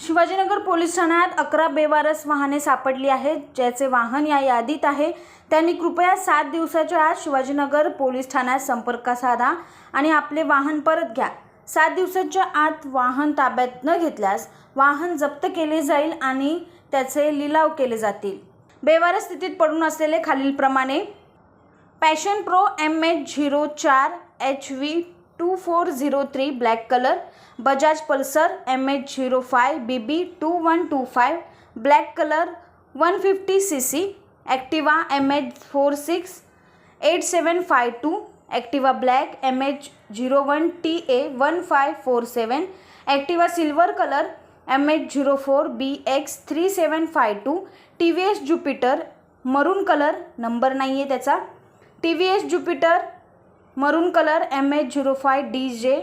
Shivajinagar police ठाण्यात अकरा बेवारस वाहने सापडली आहेत ज्याचे वाहन या यादीत आहे. त्यांनी कृपया सात दिवसाच्या आत शिवाजीनगर पोलीस ठाण्यात संपर्क साधा आणि आपले वाहन परत घ्या. सात दिवसाच्या आत वाहन ताब्यात न घेतल्यास वाहन जप्त केले जाईल आणि त्याचे लिलाव केले जातील. बेवारस स्थितीत पडून असलेले खालीलप्रमाणे passion pro M H zero चार H V two four zero three black colour Bajaj pulsar M H zero five B B two one two five black colour one fifty C C Activa M H four six eight seven five two Activa black M H zero one T A one five four seven Activa silver colour M H zero four B X three seven five two T V S Jupiter maroon colour number नाही आहे त्याचा. T V S Jupiter maroon colour M H zero five D J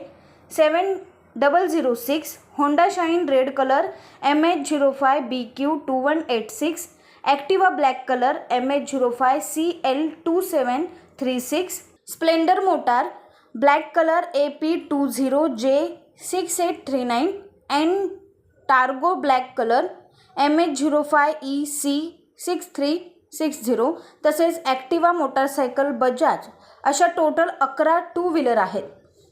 seven double zero six Honda Shine red colour M H zero five B Q two one eight six Activa black colour M H zero five C L two seven three six Splendor motor black colour A P two zero J six eight three nine and Targo black colour M H zero five E C six three six zero तसेच Activa motorcycle Bajaj अशा total अकरा two wheeler आहेत.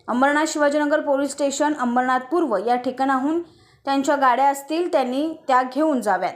Ambernath Shivajinagar police station Ambernath पूर्व या ठिकाणाहून त्यांच्या गाड्या असतील त्यांनी त्या घेऊन जाव्यात.